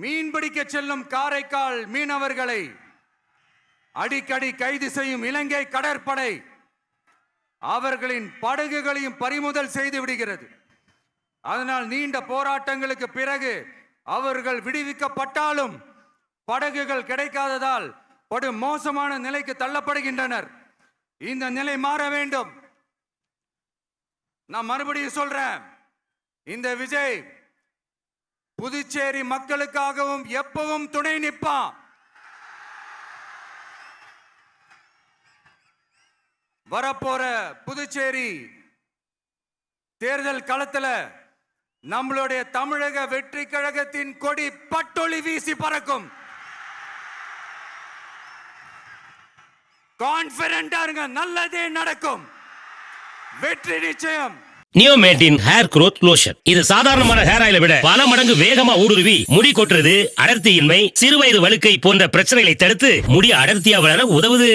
மீன் பிடிக்க செல்லும் காரைக்கால் மீனவர்களை அடிக்கடி கைது செய்யும் இலங்கை கடற்படை அவர்களின் படகுகளையும் பறிமுதல் செய்து விடுகிறது. அதனால் நீண்ட போராட்டங்களுக்கு பிறகு அவர்கள் விடுவிக்கப்பட்டாலும் படகுகள் கிடைக்காததால் படு மோசமான நிலைக்கு தள்ளப்படுகின்றனர். இந்த நிலை மாற வேண்டும். நான் மறுபடியும் சொல்றேன். இந்த விஜய் புதுச்சேரி மக்களுக்காகவும் எப்பவும் துணை நிற்பான். வரப்போற புதுச்சேரி தேர்தல் களத்துல நம்மளுடைய தமிழக வெற்றி கழகத்தின் கொடி பட்டொளி வீசி பறக்கும். கான்பிடண்டா இருங்க நல்லதே நடக்கும். வெற்றி நிச்சயம். நியோமேட்டின் ஹேர் குரோத் லோஷன் இது சாதாரணமான ஹேர் ஆயில விட பல மடங்கு வேகமா ஊடுருவி முடி கொட்டுறது அடர்த்தியின்மை சிறுவயது வழுக்கை போன்ற பிரச்சனைகளை தடுத்து முடி அடர்த்தியா வளர உதவுது.